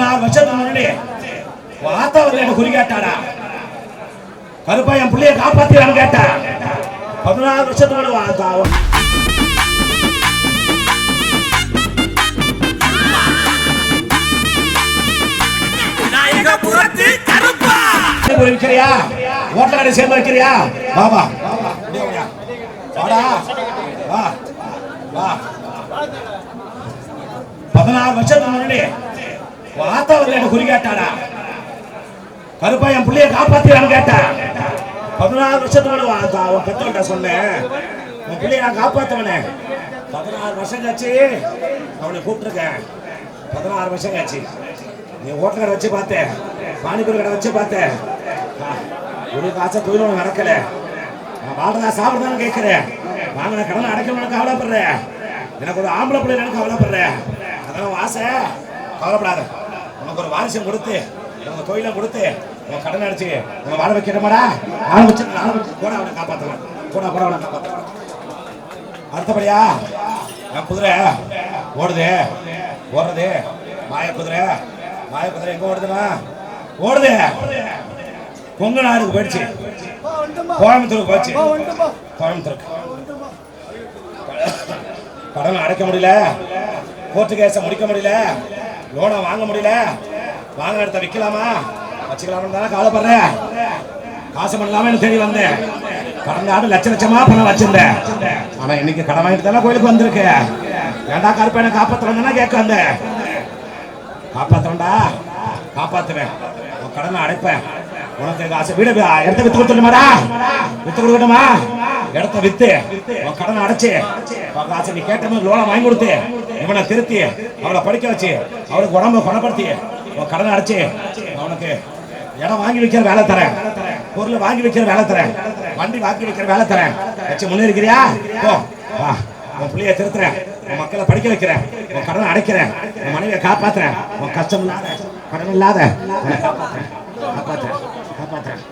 பதினாறு வருஷத்துக்கு முன்னாடி உன் ஆத்தா வந்து என்ன குறி கேட்டாடா கருப்பா என் பிள்ளைய காப்பாத்தியான்னு கேட்டா. பதினாறு வருஷத்துக்கு முன்னாடி உன் ஆத்தா விநாயகபுரத்து கருப்பா. போய் விற்கிறியா ஓட்டல கடை சேர்ந்து வைக்கிறியா வா வா. அப்படியே வாயா. வாடா. வா. வா. பதினாறு வருஷத்துக்கு முன்னாடி உன் வந்து என்ன குறி கேட்டாடா கருப்பா என் பிள்ளைய காப்பாத்தியான்னு கேட்டா. பதினாறு வருஷத்துக்கு அவன் உன் சொன்னேன். உன் பிள்ளைய நான் காப்பாத்துவனே. பதினாறு வருஷம் கழிச்சு அவனை கூப்பிட்டுருக்கேன். பதினாறு வருஷம் கழிச்சு. நீ ஹோட்டல் கடை வச்சு பார்த்தேன். பானிபூரி கடை வச்சு பார்த்தேன். ஒரு காசை தொழில் ஒன்று நடக்கல. நான் வாழ்றதா சாப்பிடுதான்னு கேட்கிறேன். வாங்கின கடன் அடைக்கணும்னு கவலைப்படுறேன். எனக்கு ஒரு ஆம்பளை பிள்ளை எனக்கு கவலைப்படுறேன். அதெல்லாம் ஆசை. கவலைப்படாத. உனக்கு ஒரு வாரிசம் கொடுத்து உங்க தொழிலை கொடுத்து உங்க கடன் அடிச்சு உங்க வாழ வைக்கிறமாடா வாழ வச்சு நாளை வச்சு கூட அவனை காப்பாற்றலாம் கூட கூட அவனை காப்பாற்றலாம் அடுத்தபடியா என் குதிரை ஓடுது. ஓடுறது. மாய குதிரை. மாய குதிரை எங்க ஓடுதுமா ஓடுது. கொங்கு நாடுக்கு போயிடுச்சு. கோயம்புத்தூருக்கு போச்சு. கோயம்புத்தூருக்கு. கடன் அடைக்க முடியல. கோர்ட்டு கேஸை முடிக்க முடியல. லோனை வாங்க முடியல. வாங்க இடத்த விற்கலாமா வச்சுக்கலாம்னு தானே கவலைப்படுறேன். காசு பண்ணலாமே தேடி வந்தேன்? கடந்த ஆண்டு லட்ச லட்சமா பணம் வச்சிருந்தேன். ஆனா இன்னைக்கு கடன் வாங்கிட்டு தானே கோயிலுக்கு வந்திருக்கு ஏண்டா கருப்பேனை காப்பாத்துறேன்னா கேட்க வந்தேன். காப்பாத்துறேன்டா. காப்பாத்துவேன். உன் கடனை அடைப்பேன். உனக்கு காசு வீடு எடுத்து இடத்த வித்து கொடுத்துடுமாடா வித்து கொடுக்கட்டுமா? இடத்த வித்து உன் கடனை அடைச்சு. காசு நீ கேட்ட மாதிரி லோனை வாங்கி கொடுத்து இவனை திருத்தி அவளை படிக்க வச்சு அவளுக்கு உடம்ப குணப்படுத்தி உன் கடனை அடைச்சு அவனுக்கு இடம் வாங்கி வைக்கிற வேலை தரேன். பொருள் வாங்கி வைக்கிற வேலை தரேன். வண்டி வாங்கி வைக்கிற வேலை தரேன். வச்சு முன்னேறிக்கிறியா? போ வா. உன் பிள்ளைய திருத்துறேன். உன் மக்களை படிக்க வைக்கிறேன். உன் கடனை அடைக்கிறேன். உன் மனைவியை காப்பாத்துறேன். உன் கஷ்டம் இல்லாத கடன் இல்லாத காப்பாத்துறேன். காப்பாத்துறேன். காப்பாத்துறேன்.